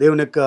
దేవుని యొక్క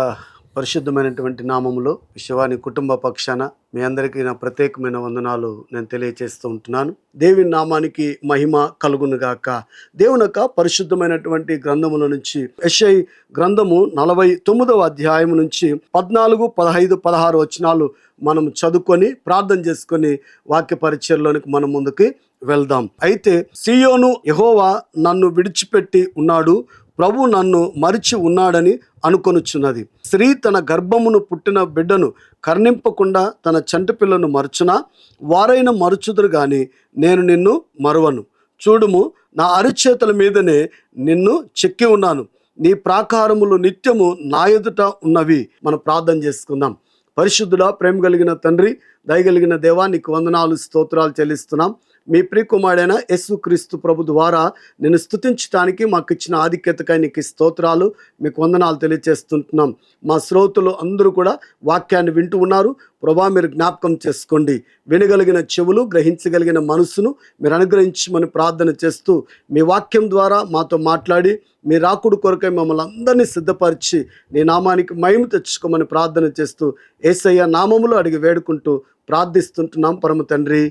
పరిశుద్ధమైనటువంటి నామములో విశ్వవాణి కుటుంబ పక్షాన మీ అందరికీ నా ప్రత్యేకమైన వందనాలు నేను తెలియజేస్తూ ఉంటున్నాను. దేవుని నామానికి మహిమ కలుగునుగాక దేవుని యొక్క పరిశుద్ధమైనటువంటి గ్రంథముల నుంచి ఎస్ఐ గ్రంథము నలభై తొమ్మిదవ అధ్యాయం నుంచి పద్నాలుగు పదహైదు పదహారు వచనాలు మనం చదువుకొని ప్రార్థన చేసుకొని వాక్య పరిచయలోనికి మనం ముందుకు వెళ్దాం. అయితే సియోను యహోవా నన్ను విడిచిపెట్టి ఉన్నాడు. ప్రభు నన్ను మరిచి ఉన్నాడని అనుకొనుచున్నది. స్త్రీ తన గర్భమును పుట్టిన బిడ్డను కర్ణింపకుండా తన చంటి పిల్లను మరచునా? వారైన మరుచుదురు గాని నేను నిన్ను మరువను. చూడుము నా అరిచేతుల మీదనే నిన్ను చెక్కి ఉన్నాను. నీ ప్రాకారములు నిత్యము నా ఎదుట ఉన్నవి. మనం ప్రార్థన చేసుకుందాం. పరిశుద్ధుడా ప్రేమ కలిగిన తండ్రి దయగలిగిన దేవా నీకు వందనాలు స్తోత్రాలు చెల్లిస్తున్నాం. మీ ప్రియకుమారుడైన యేసు క్రీస్తు ప్రభు ద్వారా నేను స్థుతించడానికి మాకు ఇచ్చిన ఆధిక్యతకై నీకు స్తోత్రాలు మీకు వందనాలు తెలియజేస్తుంటున్నాం. మా శ్రోతలు అందరూ కూడా వాక్యాన్ని వింటూ ఉన్నారు. ప్రభా మీరు జ్ఞాపకం చేసుకోండి. వినగలిగిన చెవులు గ్రహించగలిగిన మనసును మీరు అనుగ్రహించమని ప్రార్థన చేస్తూ మీ వాక్యం ద్వారా మాతో మాట్లాడి మీ రాకుడు కొరకై మమ్మల్ని అందరినీ సిద్ధపరిచి నీ నామానికి మహిమ తెచ్చుకోమని ప్రార్థన చేస్తూ ఏసయ్య నామములు అడిగి వేడుకుంటూ ప్రార్థిస్తుంటున్నాం. పరమ తండ్రి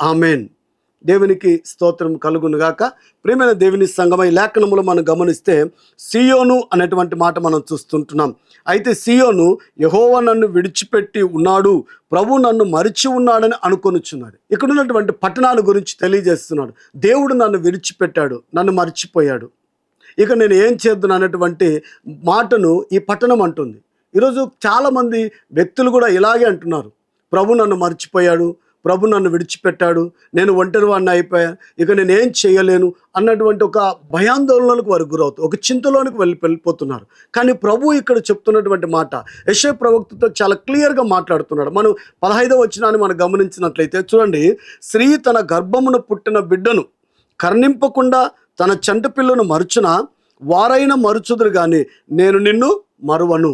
ఆమెన్. దేవునికి స్తోత్రం కలుగునుగాక ప్రేమైన దేవుని సంగమై లేఖనములు మనం గమనిస్తే సియోను అనేటువంటి మాట మనం చూస్తుంటున్నాం. అయితే సియోను యహోవ నన్ను విడిచిపెట్టి ఉన్నాడు ప్రభు నన్ను మరిచి ఉన్నాడని అనుకొనుచున్నాడు. ఇక్కడ ఉన్నటువంటి పట్టణాల గురించి తెలియజేస్తున్నాడు. దేవుడు నన్ను విడిచిపెట్టాడు నన్ను మరిచిపోయాడు. ఇక నేను ఏం చేద్దాను అనేటువంటి మాటను ఈ పట్టణం అంటుంది. ఈరోజు చాలామంది వ్యక్తులు కూడా ఇలాగే అంటున్నారు. ప్రభు నన్ను మర్చిపోయాడు ప్రభు నన్ను విడిచిపెట్టాడు నేను ఒంటరి వాడిని అయిపోయా ఇక నేను ఏం చేయలేను అన్నటువంటి ఒక భయాందోళనలకు వారు గురవుతారు ఒక చింతలోనికి వెళ్ళి వెళ్ళిపోతున్నారు. కానీ ప్రభు ఇక్కడ చెప్తున్నటువంటి మాట యశే ప్రవక్తతో చాలా క్లియర్గా మాట్లాడుతున్నాడు. మనం పదహైదవ వచ్చినాన్ని మనం గమనించినట్లయితే చూడండి స్త్రీ తన గర్భమును పుట్టిన బిడ్డను కర్ణింపకుండా తన చంటి పిల్లను మరుచున? వారైన మరుచుదురు కానీ నేను నిన్ను మరువను.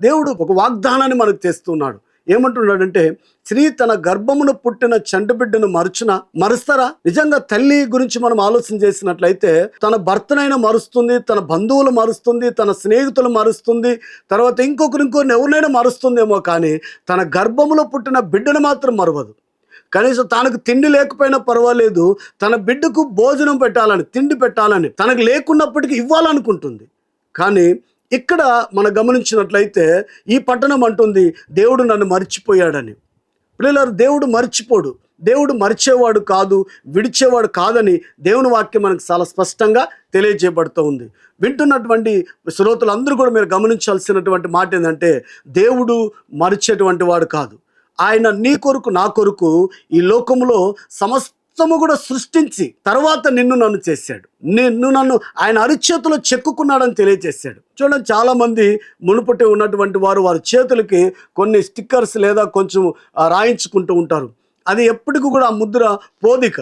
దేవుడు ఒక వాగ్దానాన్ని మనకు తెస్తున్నాడు. ఏమంటున్నాడంటే స్త్రీ తన గర్భమును పుట్టిన చంటి బిడ్డను మరుచున? మరుస్తారా? నిజంగా తల్లి గురించి మనం ఆలోచన చేసినట్లయితే తన భర్తనైనా మరుస్తుంది తన బంధువులు మరుస్తుంది తన స్నేహితులు మరుస్తుంది తర్వాత ఇంకొకరు ఇంకొకరిని ఎవరినైనా మరుస్తుందేమో కానీ తన గర్భములో పుట్టిన బిడ్డను మాత్రం మరవదు. కనీసం తనకు తిండి లేకపోయినా పర్వాలేదు తన బిడ్డకు భోజనం పెట్టాలని తిండి పెట్టాలని తనకు లేకున్నప్పటికీ ఇవ్వాలనుకుంటుంది. కానీ ఇక్కడ మనం గమనించినట్లయితే ఈ పట్టణం అంటుంది దేవుడు నన్ను మర్చిపోయాడని. పిల్లలు దేవుడు మర్చిపోడు. దేవుడు మరిచేవాడు కాదు విడిచేవాడు కాదని దేవుని వాక్యం మనకు చాలా స్పష్టంగా తెలియజేయబడుతూ ఉంది. వింటున్నటువంటి శ్రోతలందరూ కూడా మీరు గమనించాల్సినటువంటి మాట ఏంటంటే దేవుడు మరిచేటువంటి వాడు కాదు. ఆయన నీ కొరకు నా కొరకు ఈ లోకంలో సమస్త మొత్తము కూడా సృష్టించి తర్వాత నిన్ను నన్ను చేశాడు. నిన్ను నన్ను ఆయన అరిచేతిలో చెక్కుకున్నాడని తెలియజేశాడు. చూడండి చాలామంది మునుపటి ఉన్నటువంటి వారు వారి చేతులకి కొన్ని స్టిక్కర్స్ లేదా కొంచెం రాయించుకుంటూ ఉంటారు. అది ఎప్పటికీ కూడా ఆ ముద్ర పోదిక.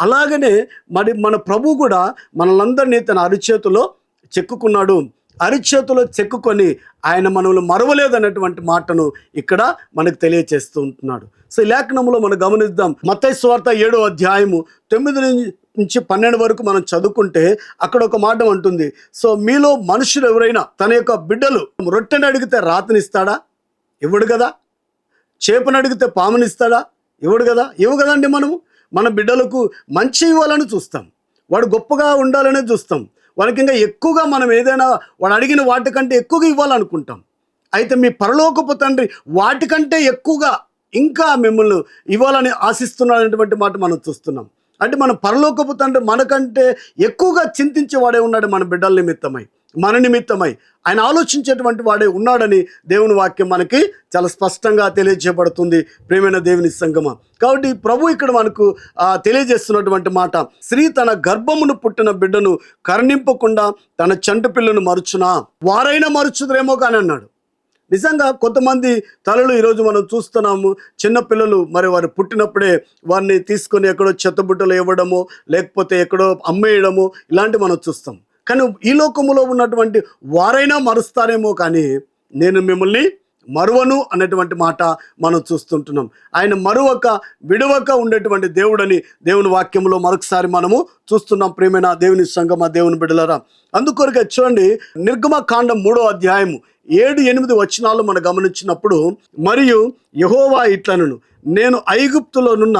అలాగనే మరి మన ప్రభు కూడా మనలందరినీ తన అరిచేతిలో చెక్కుకున్నాడు. అరిచేతులో చెక్కుకొని ఆయన మనల్ని మరవలేదన్నటువంటి మాటను ఇక్కడ మనకు తెలియచేస్తూ ఉంటున్నాడు సో ఈ లేఖనంలో మనం గమనిద్దాం. మత్తయి స్వార్థ ఏడో అధ్యాయము తొమ్మిది నుంచి పన్నెండు వరకు మనం చదువుకుంటే అక్కడ ఒక మాట ఉంటుంది సో మీలో మనుషులు ఎవరైనా తన యొక్క బిడ్డలు రొట్టెని అడిగితే రాతనిస్తాడా? ఇవ్వడు కదా. చేపను అడిగితే పామునిస్తాడా? ఇవ్వడు కదా. ఇవ్వు కదండి మనము. మన బిడ్డలకు మంచి ఇవ్వాలని చూస్తాం. వాడు గొప్పగా ఉండాలనే చూస్తాం. వాళ్ళకి ఇంకా ఎక్కువగా మనం ఏదైనా వాడు అడిగిన వాటికంటే ఎక్కువగా ఇవ్వాలనుకుంటాం. అయితే మీ పరలోకపు తండ్రి వాటికంటే ఎక్కువగా ఇంకా మిమ్మల్ని ఇవ్వాలని ఆశిస్తున్నాడనేటువంటి మాట మనం చూస్తున్నాం. అంటే మన పరలోకపు తండ్రి మనకంటే ఎక్కువగా చింతించే వాడే ఉన్నాడు మన బిడ్డల నిమిత్తమై. మన నిమిత్తమై. ఆయన ఆలోచించేటువంటి వాడే ఉన్నాడని దేవుని వాక్యం మనకి చాలా స్పష్టంగా తెలియజేయబడుతుంది. ప్రేమైన దేవుని సంగమ. కాబట్టి ప్రభు ఇక్కడ మనకు తెలియజేస్తున్నటువంటి మాట స్త్రీ తన గర్భమును పుట్టిన బిడ్డను కరుణింపకుండా తన చంటి పిల్లను మరుచునా? వారైనా మరుచుదరేమో కానీ అన్నాడు. నిజంగా కొంతమంది తలలు ఈరోజు మనం చూస్తున్నాము. చిన్నపిల్లలు మరి వారు పుట్టినప్పుడే వారిని తీసుకొని ఎక్కడో చెత్తబుట్టలు ఇవ్వడము లేకపోతే ఎక్కడో అమ్మేయడము ఇలాంటివి మనం చూస్తాం. కానీ ఈ లోకములో ఉన్నటువంటి వారైనా మరుస్తారేమో కానీ నేను మిమ్మల్ని మరువను అనేటువంటి మాట మనం చూస్తుంటున్నాం. ఆయన మరువక విడవక ఉండేటువంటి దేవుడని దేవుని వాక్యంలో మరొకసారి మనము చూస్తున్నాం. ప్రేమైన దేవుని సంగమ దేవుని బిడలరా అందుకొరకే చూడండి నిర్గమ కాండం మూడో అధ్యాయము ఏడు ఎనిమిది వచనాలు మనం గమనించినప్పుడు మరియు యహోవా ఇట్లనను నేను ఐగుప్తులోనున్న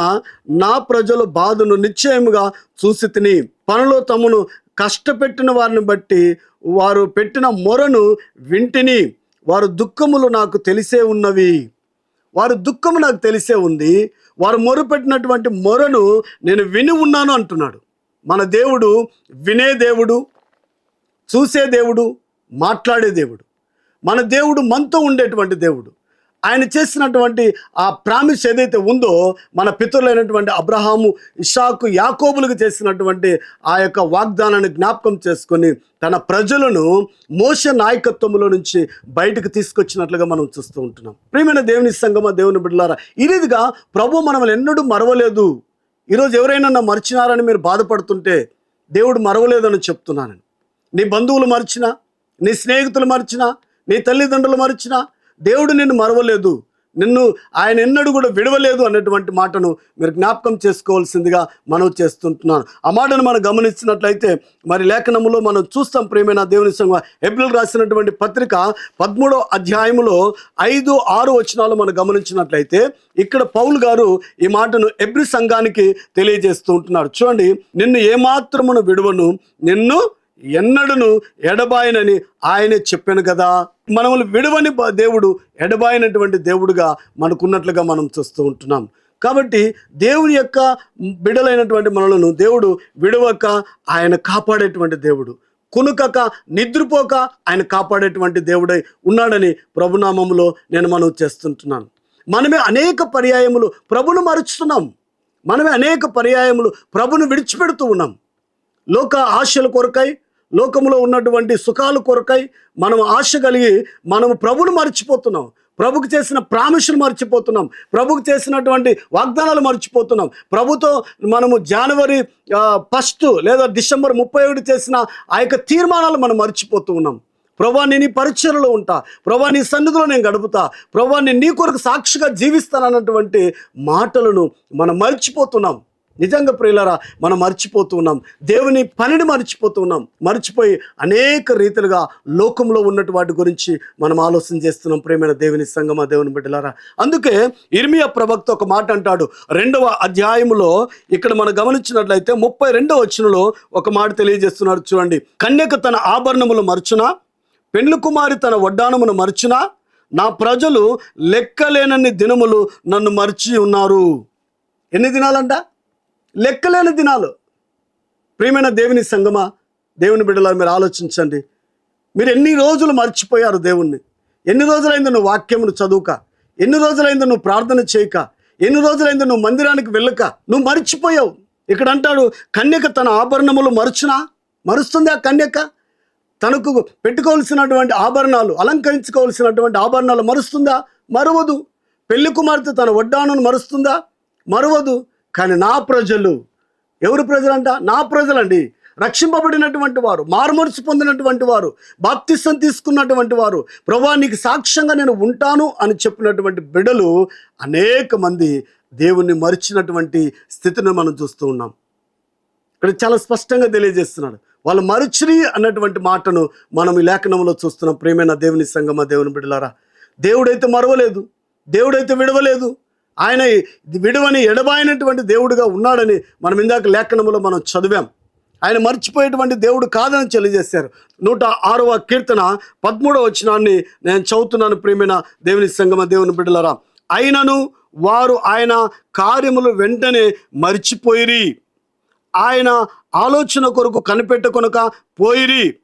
నా ప్రజల బాధను నిశ్చయముగా చూసి తిని పనులు తమను కష్టపెట్టిన వారిని బట్టి వారు పెట్టిన మొరను వింటిని. వారు దుఃఖములు నాకు తెలిసే ఉన్నవి. వారి దుఃఖము నాకు తెలిసే ఉంది. వారు మొరుపెట్టినటువంటి మొరను నేను విని ఉన్నాను అంటున్నాడు. మన దేవుడు వినే దేవుడు చూసే దేవుడు మాట్లాడే దేవుడు. మన దేవుడు మనతో ఉండేటువంటి దేవుడు. ఆయన చేసినటువంటి ఆ ప్రామిస్ ఏదైతే ఉందో మన పితరులైనటువంటి అబ్రహాము ఇషాకు యాకోబులకు చేసినటువంటి ఆ యొక్క వాగ్దానాన్ని జ్ఞాపకం చేసుకొని తన ప్రజలను మోస నాయకత్వంలో నుంచి బయటకు తీసుకొచ్చినట్లుగా మనం చూస్తూ ఉంటున్నాం. ప్రియమైన దేవుని సంగమ దేవుని బిడ్డలారా ఈ రీతిగా ప్రభు మనం ఎన్నడూ మరవలేదు. ఈరోజు ఎవరైనా నా మర్చినారని మీరు బాధపడుతుంటే దేవుడు మరవలేదని చెప్తున్నాను నీ బంధువులు మరిచినా నీ స్నేహితులు మరిచినా నీ తల్లిదండ్రులు మరిచినా దేవుడు నిన్ను మరవలేదు. నిన్ను ఆయన ఎన్నడూ కూడా విడవలేదు అన్నటువంటి మాటను మీరు జ్ఞాపకం చేసుకోవాల్సిందిగా మనం చేస్తుంటున్నాను. ఆ మాటను మనం గమనించినట్లయితే మరి లేఖనములో మనం చూస్తాం ప్రేమైన దేవుని సంఘ. ఏప్రిల్ రాసినటువంటి పత్రిక పదమూడో అధ్యాయములో ఐదు ఆరు వచనాలు మనం గమనించినట్లయితే ఇక్కడ పౌల్ గారు ఈ మాటను ఎబ్రి సంఘానికి తెలియజేస్తూ ఉంటున్నారు. చూడండి నిన్ను ఏమాత్రమును విడవను నిన్ను ఎన్నడును ఎడబాయనని ఆయనే చెప్పాను కదా. మనము విడవని దేవుడు ఎడబాయినటువంటి దేవుడుగా మనకున్నట్లుగా మనం చూస్తూ ఉంటున్నాం. కాబట్టి దేవుని యొక్క బిడలైనటువంటి మనలను దేవుడు విడవక ఆయన కాపాడేటువంటి దేవుడు. కునుకక నిద్రపోక ఆయన కాపాడేటువంటి దేవుడై ఉన్నాడని ప్రభునామములో నేను మనం చేస్తుంటున్నాను. మనమే అనేక పర్యాయములు ప్రభును మరుచుతున్నాం. మనమే అనేక పర్యాయములు ప్రభును విడిచిపెడుతూ ఉన్నాం. లోక ఆశల కొరకై లోకములో ఉన్నటువంటి సుఖాలు కొరకై మనం ఆశ కలిగి మనము ప్రభును మర్చిపోతున్నాం. ప్రభుకు చేసిన ప్రామిషులు మర్చిపోతున్నాం. ప్రభుకు చేసినటువంటి వాగ్దానాలు మర్చిపోతున్నాం. ప్రభుతో మనము జనవరి ఫస్ట్ లేదా డిసెంబర్ ముప్పై ఒకటి చేసిన ఆ యొక్క తీర్మానాలు మనం మర్చిపోతూ ఉన్నాం. ప్రభా నేను నీ పరిచయలో ఉంటా. ప్రభా నీ సన్నిధిలో నేను గడుపుతా. ప్రభా నేను నీ కొరకు సాక్షిగా జీవిస్తానన్నటువంటి మాటలను మనం మర్చిపోతున్నాం. నిజంగా ప్రియులరా మనం మర్చిపోతున్నాం దేవుని పనిని మర్చిపోతున్నాం మర్చిపోయి అనేక రీతిలుగా లోకంలో ఉన్నటు వాటి గురించి మనం ఆలోచన చేస్తున్నాం. ప్రేమైన దేవుని సంగమ దేవుని బిడ్డలారా. అందుకే ఇర్మియా ప్రవక్త ఒక మాట అంటాడు. రెండవ అధ్యాయములో ఇక్కడ మనం గమనించినట్లయితే ముప్పై రెండవ వచనంలో ఒక మాట తెలియజేస్తున్నాడు. చూడండి. కన్యక తన ఆభరణములు మర్చునా? పెండ్లు కుమారి తన వడ్డానమును మర్చునా? నా ప్రజలు లెక్కలేనన్ని దినములు నన్ను మర్చి ఉన్నారు. ఎన్ని దినాలంట? లెక్కలేని దినాలు. ప్రియమైన దేవుని సంగమా దేవుని బిడ్డలారు మీరు ఆలోచించండి. మీరు ఎన్ని రోజులు మర్చిపోయారు దేవుణ్ణి? ఎన్ని రోజులైంది నువ్వు వాక్యమును చదువుక? ఎన్ని రోజులైంది నువ్వు ప్రార్థన చేయక? ఎన్ని రోజులైంది నువ్వు మందిరానికి వెళ్ళక? నువ్వు మర్చిపోయావు. ఇక్కడ అంటాడు కన్యక తన ఆభరణములు మరుచునా? మరుస్తుంది ఆ కన్యక? తనకు పెట్టుకోవాల్సినటువంటి ఆభరణాలు అలంకరించుకోవాల్సినటువంటి ఆభరణాలు మరుస్తుందా? మరవదు. పెళ్ళి కుమార్తె తన వడ్డాను మరుస్తుందా? మరవదు. కానీ నా ప్రజలు ఎవరు ప్రజలంట? నా ప్రజలండి. రక్షింపబడినటువంటి వారు మారుమరుసు పొందినటువంటి వారు బాప్తిసం తీసుకున్నటువంటి వారు ప్రభా నీకు సాక్ష్యంగా నేను ఉంటాను అని చెప్పినటువంటి బిడలు అనేక మంది దేవుణ్ణి మరిచినటువంటి స్థితిని మనం చూస్తూ ఉన్నాం. ఇక్కడ చాలా స్పష్టంగా తెలియజేస్తున్నాడు. వాళ్ళు మరుచిరి అన్నటువంటి మాటను మనం ఈ లేఖనంలో చూస్తున్నాం. ప్రేమైన దేవుని సంగమ దేవుని బిడలారా దేవుడైతే మరవలేదు దేవుడైతే విడవలేదు ఆయన విడవని ఎడబాయినటువంటి దేవుడుగా ఉన్నాడని మనం ఇందాక లేఖనములో మనం చదివాం. ఆయన మర్చిపోయేటువంటి దేవుడు కాదని తెలియజేశారు. నూట ఆరవ కీర్తన పదమూడవ వచనాన్ని నేను చదువుతున్నాను ప్రేమైన దేవుని సంగమ దేవుని బిడ్డలరా. అయినను వారు ఆయన కార్యములు వెంటనే మర్చిపోయిరి. ఆయన ఆలోచన కొరకు కనిపెట్టుకొనక పోయిరి.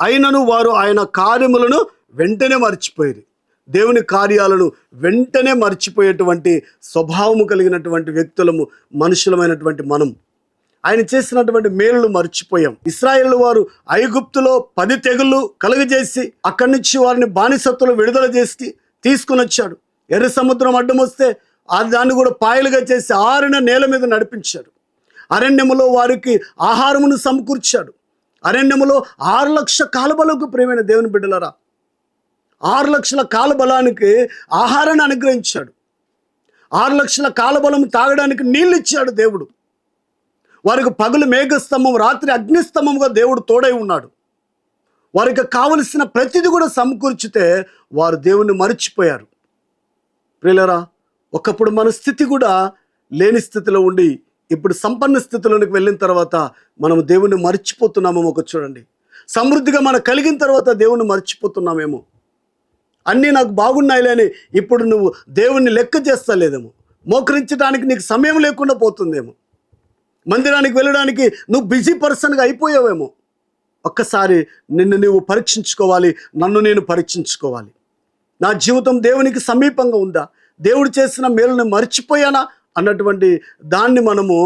అయినను వారు ఆయన కార్యములను వెంటనే మర్చిపోయిరి. దేవుని కార్యాలను వెంటనే మర్చిపోయేటువంటి స్వభావము కలిగినటువంటి వ్యక్తులము మనుషులమైనటువంటి మనం. ఆయన చేసినటువంటి మేలును మర్చిపోయాం. ఇస్రాయేల్ వారు ఐగుప్తులో పది తెగుళ్ళు కలుగజేసి అక్కడి నుంచి వారిని బానిసత్తులు విడుదల చేసి తీసుకుని వచ్చాడు. ఎర్ర సముద్రం అడ్డం వస్తే ఆ దాన్ని కూడా పాయలుగా చేసి ఆరిన నేల మీద నడిపించాడు. అరణ్యములో వారికి ఆహారమును సమకూర్చాడు. అరణ్యములో ఆరు లక్ష కాలువలకు ప్రేమైన దేవుని బిడ్డలరా ఆరు లక్షల కాలబలానికి ఆహారాన్ని అనుగ్రహించాడు. ఆరు లక్షల కాలబలం తాగడానికి నీళ్ళు ఇచ్చాడు దేవుడు. వారికి పగులు మేఘస్తంభం రాత్రి అగ్నిస్తంభంగా దేవుడు తోడై ఉన్నాడు. వారికి కావలసిన ప్రతిదీ కూడా సమకూర్చితే వారు దేవుణ్ణి మర్చిపోయారు. ప్రియులరా ఒకప్పుడు మన స్థితి కూడా లేని స్థితిలో ఉండి ఇప్పుడు సంపన్న స్థితిలోనికి వెళ్ళిన తర్వాత మనం దేవుణ్ణి మర్చిపోతున్నామేమో ఒక చూడండి. సమృద్ధిగా మనం కలిగిన తర్వాత దేవుణ్ణి మర్చిపోతున్నామేమో. అన్నీ నాకు బాగున్నాయిలే అని ఇప్పుడు నువ్వు దేవుణ్ణి లెక్క చేస్తలేదేమో. మోకరించడానికి నీకు సమయం లేకుండా పోతుందేమో. మందిరానికి వెళ్ళడానికి నువ్వు బిజీ పర్సన్గా అయిపోయావేమో. ఒక్కసారి నిన్ను నీవు పరీక్షించుకోవాలి నన్ను నేను పరీక్షించుకోవాలి. నా జీవితం దేవునికి సమీపంగా ఉందా? దేవుడు చేసిన మేలుని మర్చిపోయానా? అన్నటువంటి దాన్ని మనము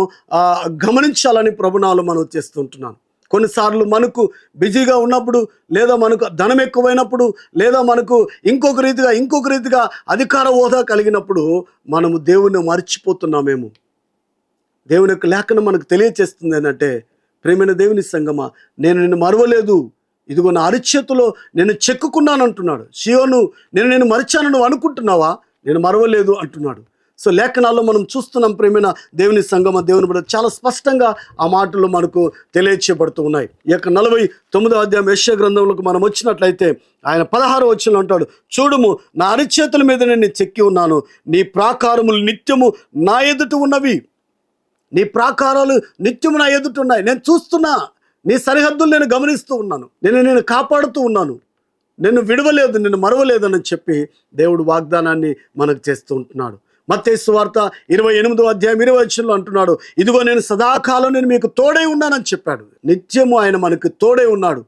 గమనించాలని ప్రభునాలు మనం చేస్తుంటున్నాను కొన్నిసార్లు మనకు బిజీగా ఉన్నప్పుడు లేదా మనకు ధనం ఎక్కువైనప్పుడు లేదా మనకు ఇంకొక రీతిగా ఇంకొక రీతిగా అధికార హోదా కలిగినప్పుడు మనము దేవుణ్ణి మర్చిపోతున్నామేమో. దేవుని యొక్క లేఖను మనకు తెలియచేస్తుంది ఏంటంటే ప్రేమైన దేవుని సంగమా నేను నిన్ను మరవలేదు. ఇదిగో నా అరిచేతులో నేను చెక్కుకున్నాను అంటున్నాడు. షియోను నేను నేను మరిచాను నువ్వు అనుకుంటున్నావా? నేను మరవలేదు అంటున్నాడు. సో లేఖనాల్లో మనం చూస్తున్నాం ప్రేమైన దేవుని సంగమ దేవుని బిడ్డ చాలా స్పష్టంగా ఆ మాటలు మనకు తెలియచేయబడుతూ ఉన్నాయి. ఈ యొక్క నలభై తొమ్మిదో అధ్యాయం యశ్య గ్రంథంలోకి మనం వచ్చినట్లయితే ఆయన పదహారు వచ్చిన అంటాడు చూడుము నా అరిచేతుల మీద నేను చెక్కి ఉన్నాను. నీ ప్రాకారములు నిత్యము నా ఎదుట ఉన్నవి. నీ ప్రాకారాలు నిత్యము నా ఎదుట ఉన్నాయి. నేను చూస్తున్నా. నీ సరిహద్దులు నేను గమనిస్తూ ఉన్నాను. నేను నేను కాపాడుతూ ఉన్నాను. నిన్ను విడవలేదు నిన్ను మరవలేదని చెప్పి దేవుడు వాగ్దానాన్ని మనకు చేస్తూ ఉంటున్నాడు. మత్తేసు వార్త ఇరవై ఎనిమిదో అధ్యాయం ఇరవై వచ్చంలో అంటున్నాడు ఇదిగో నేను సదాకాలం నేను మీకు తోడై ఉన్నానని చెప్పాడు. నిత్యము ఆయన మనకు తోడై ఉన్నాడు.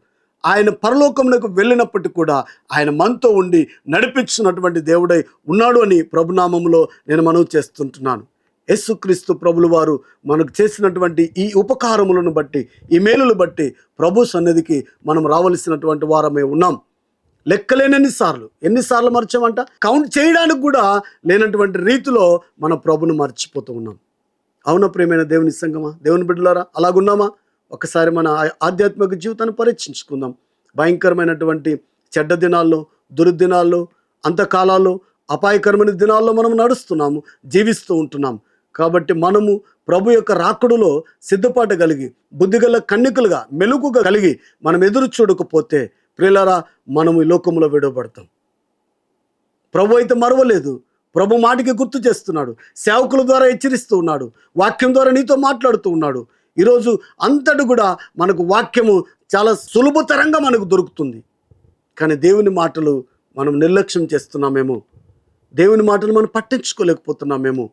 ఆయన పరలోకమునకు వెళ్ళినప్పటికీ కూడా ఆయన మనతో ఉండి నడిపించినటువంటి దేవుడై ఉన్నాడు అని ప్రభునామంలో నేను మనవి చేస్తుంటున్నాను. యేసుక్రీస్తు ప్రభులు వారు మనకు చేసినటువంటి ఈ ఉపకారములను బట్టి ఈ మేలులు బట్టి ప్రభు సన్నిధికి మనం రావలసినటువంటి వారమే ఉన్నాం. లెక్కలేనన్ని సార్లు ఎన్నిసార్లు మర్చామంట? కౌంట్ చేయడానికి కూడా లేనటువంటి రీతిలో మన ప్రభును మర్చిపోతూ ఉన్నాం. అవున ప్రేమైన దేవుని సంగమా? దేవుని బిడ్డలారా అలాగున్నామా? ఒకసారి మన ఆధ్యాత్మిక జీవితాన్ని పరీక్షించుకుందాం. భయంకరమైనటువంటి చెడ్డ దినాల్లో దుర్దినాల్లో అంతకాలాల్లో అపాయకరమైన దినాల్లో మనం నడుస్తున్నాము జీవిస్తూ ఉంటున్నాం. కాబట్టి మనము ప్రభు యొక్క రాకుడులో సిద్ధపాటు కలిగి బుద్ధిగల కన్నికలుగా మెలుగుగా కలిగి మనం ఎదురు చూడకపోతే ప్రియులరా మనం ఈ లోకంలో విడవబడతాం. ప్రభు అయితే మరవలేదు. ప్రభు మాటికి గుర్తు చేస్తున్నాడు. సేవకుల ద్వారా హెచ్చరిస్తూ ఉన్నాడు. వాక్యం ద్వారా నీతో మాట్లాడుతూ ఉన్నాడు. ఈరోజు అంతటి కూడా మనకు వాక్యము చాలా సులభతరంగా మనకు దొరుకుతుంది. కానీ దేవుని మాటలు మనం నిర్లక్ష్యం చేస్తున్నామేమో? దేవుని మాటలు మనం పట్టించుకోలేకపోతున్నామేమో?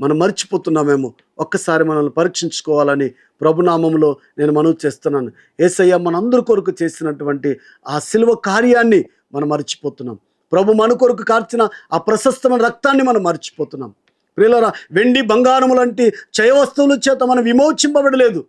మనం మర్చిపోతున్నామేమో. ఒక్కసారి మనల్ని పరీక్షించుకోవాలని ప్రభునామంలో నేను మనవి చేస్తున్నాను. ఏసయ్య మనందరి కొరకు చేసినటువంటి ఆ సిల్వ కార్యాన్ని మనం మర్చిపోతున్నాం. ప్రభు మన కొరకు కార్చిన ఆ ప్రశస్తమైన రక్తాన్ని మనం మర్చిపోతున్నాం. ప్రియులరా వెండి బంగారము లాంటి చయవస్తువుల చేత మనం విమోచింపబడలేదు.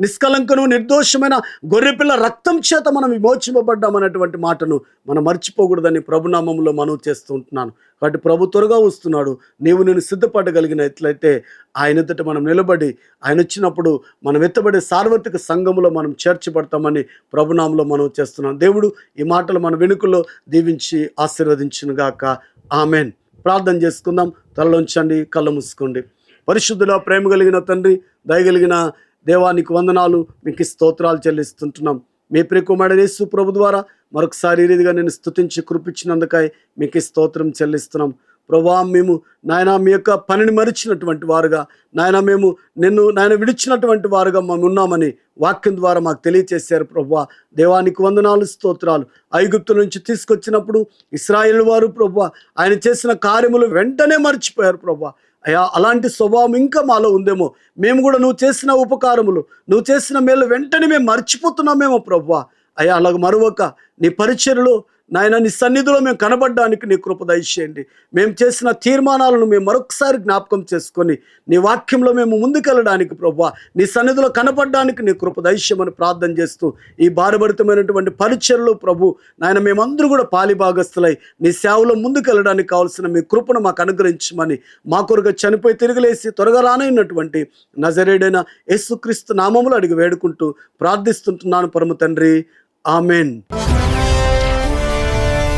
నిష్కలంకను నిర్దోషమైన గొర్రెపిల్ల రక్తం చేత మనం విమోచింపబడ్డాం అనేటువంటి మాటను మనం మర్చిపోకూడదని ప్రభునామంలో మనం చేస్తూ ఉంటున్నాను. కాబట్టి ప్రభు త్వరగా వస్తున్నాడు. నీవు నేను సిద్ధపడగలిగినట్లయితే ఆయన ఎదుట మనం నిలబడి ఆయన వచ్చినప్పుడు మనం ఎత్తబడే సార్వత్రిక సంఘములో మనం చేర్చబడతామని ప్రభునామంలో మనం చేస్తున్నాం దేవుడు ఈ మాటలు మన వెనుకల్లో దీవించి ఆశీర్వదించునుగాక. ఆమెన్. ప్రార్థన చేసుకుందాం. తలలోంచండి కళ్ళు మూసుకోండి. పరిశుద్ధుల ప్రేమ కలిగిన తండ్రి దయగలిగిన దేవానికి వందనాలు. మీకు స్తోత్రాలు చెల్లిస్తుంటున్నాం. మీ ప్రియకుమారుడు ప్రభు ద్వారా మరొకసారి ఈ రీతిగా నేను స్తుతించి కృపించినందుకై మీకు స్తోత్రం చెల్లిస్తున్నాం. ప్రభా మేము నాయన మీ యొక్క పనిని మరిచినటువంటి వారుగా నాయన మేము నిన్ను నాయన విడిచినటువంటి వారుగా మేము ఉన్నామని వాక్యం ద్వారా మాకు తెలియచేశారు ప్రభా. దేవానికి వందనాలు స్తోత్రాలు. ఐగుప్తు నుంచి తీసుకొచ్చినప్పుడు ఇస్రాయేల్ వారు ప్రభా ఆయన చేసిన కార్యములు వెంటనే మర్చిపోయారు ప్రభా. అయ్యా అలాంటి స్వభావం ఇంకా మాలో ఉందేమో. మేము కూడా నువ్వు చేసిన ఉపకారములు నువ్వు చేసిన మేలు వెంటనే మేము మర్చిపోతున్నామేమో ప్రభు అయ్యా అలాగ మరొక నీ పరిచయలో నాయన నీ సన్నిధిలో మేము కనబడడానికి నీ కృప దయచేయండి. మేము చేసిన తీర్మానాలను మేము మరొకసారి జ్ఞాపకం చేసుకొని నీ వాక్యంలో మేము ముందుకెళ్ళడానికి ప్రభా నీ సన్నిధిలో కనపడడానికి నీ కృప దైశ్యమని ప్రార్థన చేస్తూ ఈ భారభరితమైనటువంటి పరిచయలు ప్రభు నాయన మేమందరూ కూడా పాలిభాగస్తులై నీ సేవలో ముందుకెళ్ళడానికి కావాల్సిన మీ కృపను మాకు అనుగ్రహించమని మా కొరకు చనిపోయి తిరిగిలేసి త్వరగా రానైనటువంటి నజరేడైన యేసుక్రీస్తు నామములు అడిగి వేడుకుంటూ ప్రార్థిస్తుంటున్నాను పరమ తండ్రి. ఆమెన్.